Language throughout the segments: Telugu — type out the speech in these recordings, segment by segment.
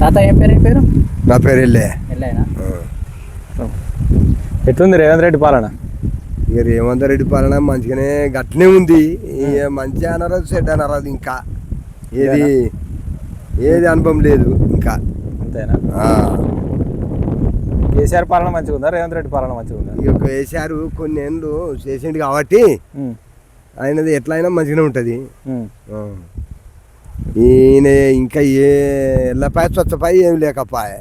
తాత ఏం పేరు ఏం పేరు? నా పేరు వెళ్ళే వెళ్ళాయనా ఎట్లుంది రేవంత్ రెడ్డి పాలన? ఇక రేవంత్ రెడ్డి పాలన మంచిగానే గట్లనే ఉంది. ఇక మంచి అనరాదు చెడ్డ అనరాదు ఇంకా. ఏది ఏది అనుభవం లేదు ఇంకా. అంతేనా? ఆ. కేసీఆర్ పాలన మంచిగా ఉందా? రేవంత్ రెడ్డి పాలన మంచిగా ఉందా? ఇక వేసారు కొన్ని ఏళ్ళు చేసిండు కాబట్టి ఆయనది ఎట్లయినా మంచిగానే ఉంటుంది. ఈయన ఇంకా ఏ ఎల్లపాయ స్వచ్ఛపాయ ఏం లేకపాయ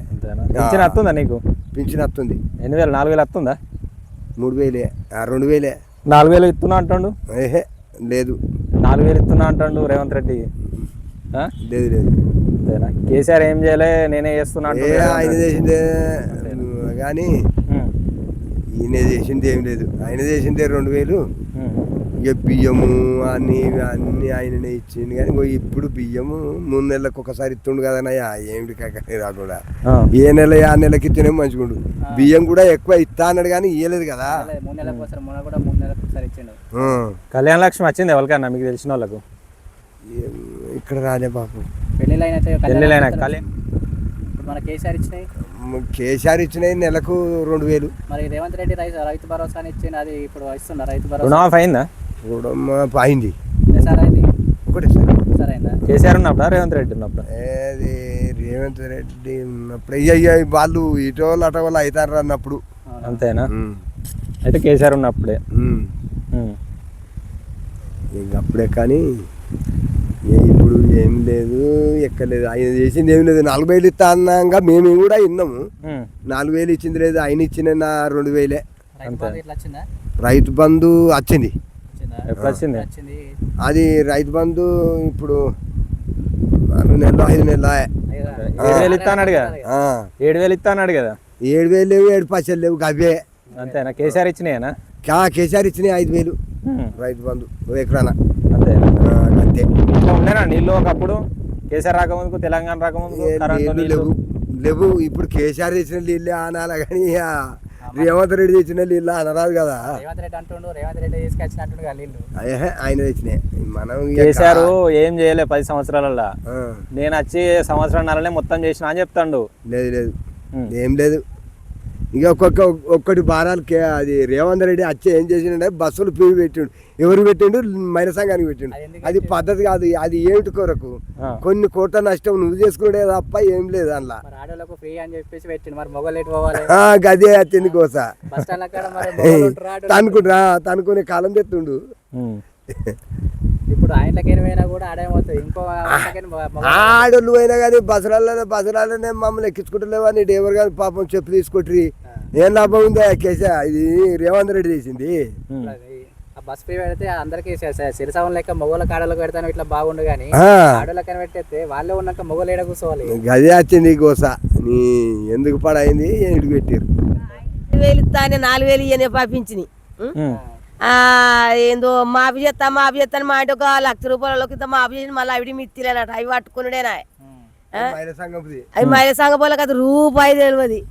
పింఛన్ వస్తుందా నీకు? పింఛన్ వస్తుంది. ఎన్ని వేలు నాలుగు వేలు వస్తుందా? మూడు వేలే రెండు వేలే. నాలుగు వేలు ఇస్తున్నా అంటాడు? ఏహే లేదు. నాలుగు వేలు ఇస్తున్నా అంటాడు రేవంత్ రెడ్డి. ఆ? లేదు లేదు. కేసీఆర్ ఏం చేయలే నేనే చేస్తున్నా ఆయన. చేసిందే కానీ ఈయన చేసింది ఏం లేదు. ఆయన చేసిందే రెండు వేలు. ఇక బియ్యము అన్ని అన్ని ఆయననే ఇచ్చింది కానీ ఇప్పుడు బియ్యము మూడు నెలలకు ఒకసారి ఇస్తుండు కదనయ్యా ఏమిటి కాక రాకుండా ఏ నెల ఆ నెలకి ఇస్తేనే మంచిగుండు. బియ్యం కూడా ఎక్కువ ఇస్తా అన్నాడు కానీ ఇయ్యలేదు కదా. అదే మూడు నెలలకు ఒకసారి మొన్న కూడా మూడు నెలలకు ఒకసారి ఇచ్చిండు. ఆ. కళ్యాణ లక్ష్మి వచ్చింది ఎవరికన్నా మీకు తెలిసిన వాళ్ళకు? ఇక్కడ రాలే బాబు. మన కేసీఆర్ ఇచ్చినాయి? కేసీఆర్ ఇచ్చినాయి నెలకు రెండు వేలు. మరి రేవంత్ రెడ్డి రైతు రైతు భరోసా అని ఇచ్చిండు. అది ఇప్పుడు ఇస్తున్నా రైతు భరోసా. రుణమాఫీ అయిందా? అయింది ఒకటే సార్. సరే అయిందా కేసీఆర్ ఉన్నప్పుడా రేవంత్ రెడ్డి ఉన్నప్పుడు? ఏది రేవంత్ రెడ్డి ఉన్నప్పుడు. అయ్య వాళ్ళు ఇటు వాళ్ళు అటు వాళ్ళు అవుతారు అన్నప్పుడు. అంతేనా. అయితే కేసీఆర్ ఉన్నప్పుడే. ఇంక అప్పుడే కానీ ఏ ఇప్పుడు ఏం లేదు ఎక్కలేదు. ఆయన చేసింది ఏం లేదు. నాలుగు వేలు ఇస్తా అన్నాక మేము కూడా విన్నాము ఉమ్. నాలుగు వేలు ఇచ్చింది లేదు. ఆయన ఇచ్చిన నా రెండు వేలే రైతు బంధు వచ్చింది వచ్చిందా ఎప్పుడు వచ్చింది. వచ్చింది. అది రైతు బంధు ఇప్పుడు నాలుగు నెలలు ఐదు నెలలు? ఏడు వేలు ఇస్తా అన్నాడు కదా ఆ. ఏడు వేలు ఇస్తా అన్నాడు కదా? ఏడు వేలు లేవు ఏడు పైసలు లేవు అవే అంతేనా? కేసీఆర్ ఇచ్చినాయనా? కా కేసీఆర్ ఇచ్చినాయి ఐదు వేలు. రైతు బంధు ఎకరాన. అంతే. ఇట్లా ఉండేనా? నీళ్ళు ఒకప్పుడు? కేసీఆర్ రాకముందుకు తెలంగాణ రాకముందుకు లేవు. లేవు ఇప్పుడు కేసీఆర్ తెచ్చిన నీళ్ళే అనాలి కానీ రేవంత్ రెడ్డి తెచ్చిన నీళ్ళు అనరాదు కదా. రేవంత్ రెడ్డి అంటుండు రేవంత్ రెడ్డి తీసుకొచ్చినట్టు కదా నీళ్ళు. అయ్యే, ఆయన తెచ్చినాయి మనం కేసీఆర్ ఏం చేయలే పది సంవత్సరాలలో ఆ, నేను వచ్చి సంవత్సరం నెలనే మొత్తం చేసిన అని చెప్తాడు. లేదు లేదు. ఏం లేదు. ఇక ఒక్కొక్క ఒక్కటి భారాలు అది రేవంత్ రెడ్డి వచ్చి ఏం చేసిండే బస్సులు ఫ్రీ పెట్టిండు. ఎవరు పెట్టిండు? మైల సంఘానికి పెట్టిండు. అది పద్ధతి కాదు. అది ఏమిటి కొరకు. కొన్ని కోట్ల నష్టం నువ్వు చేసుకునే తప్ప ఏం లేదు అందులో. మరి ఆడోళ్ళకు ఫ్రీ అని చెప్పేసి పెట్టిండు. మరి మొగలు ఎటు పోవాలి? ఆ, గదే వచ్చింది కోస. తనుకుంటా తనుకునే కాలం తెత్తుండు. ఇప్పుడు ఆయనకి పోయినా కూడా ఆడేమవుతుంది ఇంకో ఆడోళ్ళు అయినా కానీ బసరాలనే బసరాలనే మమ్మల్ని ఎక్కించుకుంటలేవా నీ డ్రైవర్ గారు పాపం చెప్పు తీసుకొట్టి ఏం లాభం ఉందా కేసా? ఇది రేవంత్ రెడ్డి చేసింది. బస్ ఫ్రీ పెడితే అందరికి సిరిసవం లెక్క మొగల కాడలకు పెడతాను ఇట్లా బాగుండు కానీ ఆడోళ్ళకని పెట్టేస్తే వాళ్ళే ఉన్నాక మొగలు ఏడ కూర్చోవాలి? గదే వచ్చింది గోస. నీ ఎందుకు పడైంది? ఇటు పెట్టారు వేలు ఇస్తానే నాలుగు వేలు ఇయ్యనే పంపించిని. ఉమ్. ఏందో మాఫీ చేస్తా మాఫీ చేస్తాను మా అంటే ఒక లక్ష రూపాయలకి ఇంత మాఫీ చేసి మళ్ళీ అవిడి మిత్తిలేనట అవి పట్టుకున్నాడేనా. అవి మహిళ సంఘ పోలకు అది రూపాయి తెలియదు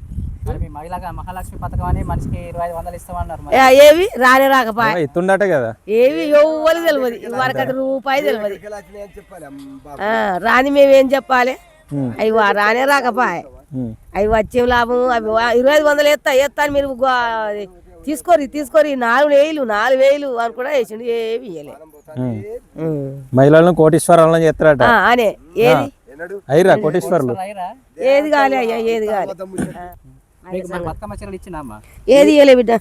మహాలక్ష్మి పథకం అని మనిషికి ఇరవై ఐదు వందలు ఇస్తామన్నారు మరి. ఏ- ఏవి? రానే రాకపాయ. ఇస్తుండట కదా. ఏవి? ఎవ్వరు తెలియదు వరకు అది రూపాయి తెలియదు రాని మేమేం చెప్పాలి. అవి వా- రానే రాకపాయ. అవి వచ్చే లాభం అవి ఇరవై ఐదు వందలు ఎత్తా ఎత్తాను మీరు తీసుకోరి తీసుకోరి నాలుగు వేలు నాలుగు వేలు అని కూడా వేసిండు. ఉమ్. మహిళలను కోటీశ్వరాలను చేస్తారట. అనే ఏది? అయిరా కోటీశ్వరులు? ఏది కాలే అయ్యా ఏది కాలే. ఏది ఇయ్యలే బిడ్డ.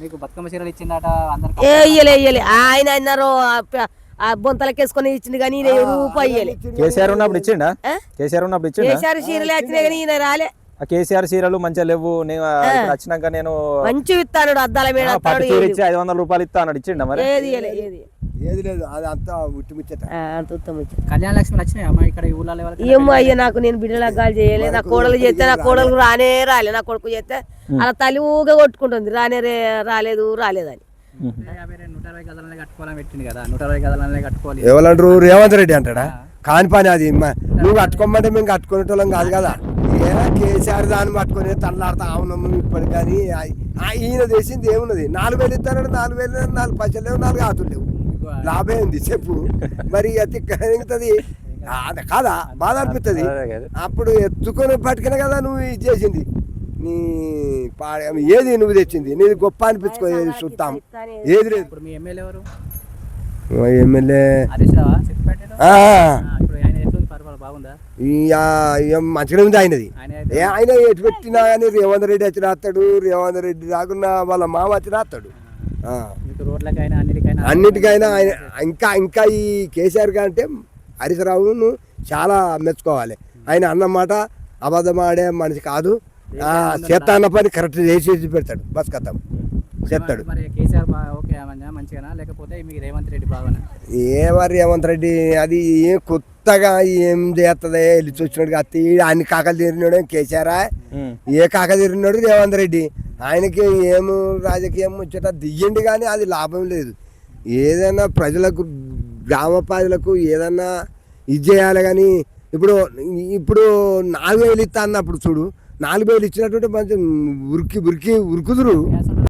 మీకు బతుకమ్మ చీరలు ఇచ్చిందట అందరికి ఏ ఇయ్యలే ఇయ్యలే. ఆయన అన్నారు ఆ బొంతలకేసుకొని ఇచ్చింది కానీ రూపాయి కేసీఆర్ ఉన్నప్పుడు ఇచ్చిండా? కేసీఆర్ ఉన్నప్పుడు ఇచ్చిండా? కేసీఆర్ చీరలే వచ్చినాయి కానీ ఈయన రాలే. ఆ కేసీఆర్ చీరలు మంచిగా లేవు. నేను ఇక్కడ వచ్చినాక నేను మంచి ఇస్తాడు అద్దాల మీద పట్టు చీర ఇచ్చి ఐదు వందల రూపాయలు ఇస్తా అన్నాడు ఇచ్చిండా మరి? ఏది ఏది? ఏది లేదు అది అంతా ఉట్టి ముచ్చట. ఆ, అంత ఉత్తమ ఇచ్చి. కళ్యాణ లక్ష్మి వచ్చినాయి అమ్మ ఇక్కడ ఊళ్ళో ఏమో అయ్యా నాకు నేను బిడ్డల గాలి చేయలే. నా కోడలు చేస్తే నా కోడలు రానే రాలే. నా కొడుకు చేస్తే అలా తల్లి ఊగా కొట్టుకుంటుంది. రానే రే రాలేదు రాలేదని. నూట ఇరవై గదాలనే కట్టుకోవాలని పెట్టింది కదా. నూట ఇరవై గదాలనే కట్టుకోవాలి. ఎవరంటారు రేవంత్ రెడ్డి అంటాడా? కాని పని అది. నువ్వు కట్టుకోమంటే మేము కట్టుకునేటోళ్ళం కాదు కదా. ఏ కేసీఆర్ దాన్ని పట్టుకొని తల్లాడుతా అవునమ్మ ఇప్పటి కానీ ఈయన చేసింది ఏమున్నది? నాలుగు వేలు ఇస్తానంటే నాలుగు వేలు నాలుగు పైసలు లేవు నాలుగు ఆతులు లేవు. లాభే ఉంది చెప్పు. మరి అతి కలుగుతుంది కదా. అదే కాదా? బాధ అనిపిస్తుంది. అప్పుడు ఎత్తుకొని పట్టుకునే కదా నువ్వు ఇది చేసింది. నీ ఏది నువ్వు తెచ్చింది? నీది గొప్ప అనిపించుకో ఏది చూస్తాం ఏది లేదు. ఇప్పుడు మీ ఎమ్మెల్యే. మంచిగా ఉంది ఆయనది. ఆయన అయితే ఏ ఆయన ఎటు పెట్టినా కానీ రేవంత్ రెడ్డి వచ్చి రాస్తాడు రేవంత్ రెడ్డి రాకున్నా వాళ్ళ మామ వచ్చి రాస్తాడు. అన్నిటికైనా ఆయన ఇంకా ఇంకా ఈ కేసీఆర్ కంటే హరీశ్రావును చాలా మెచ్చుకోవాలి. ఆయన అన్నమాట అబద్ధం ఆడే మనిషి కాదు. ఆ, చేత్తా అన్న పని కరెక్ట్ చేసి పెడతాడు. బస్ కథం. చెప్తాడు మంచిగా మంచిగానా? లేకపోతే మీకు రేవంత్ రెడ్డి బాగానా? ఏ మరి రేవంత్ రెడ్డి అది ఏం కొత్తగా ఏం చేస్తుంది వెళ్ళి చూసినాడు అత్తి అన్ని కాకలు తీరినాడు కేసీఆర్. ఏ కాక తీరినాడు రేవంత్ రెడ్డి. ఆయనకి ఏం రాజకీయం వచ్చేట దియ్యండి కానీ అది లాభం లేదు. ఏదైనా ప్రజలకు గ్రామ ప్రజలకు ఏదన్నా ఇది చేయాలి కానీ ఇప్పుడు ఇప్పుడు నాలుగు వేలు ఇస్తా అన్నప్పుడు చూడు నాలుగు వేలు ఇచ్చినటువంటి మంచి ఉరికి ఉరికి ఉరుకుదురు.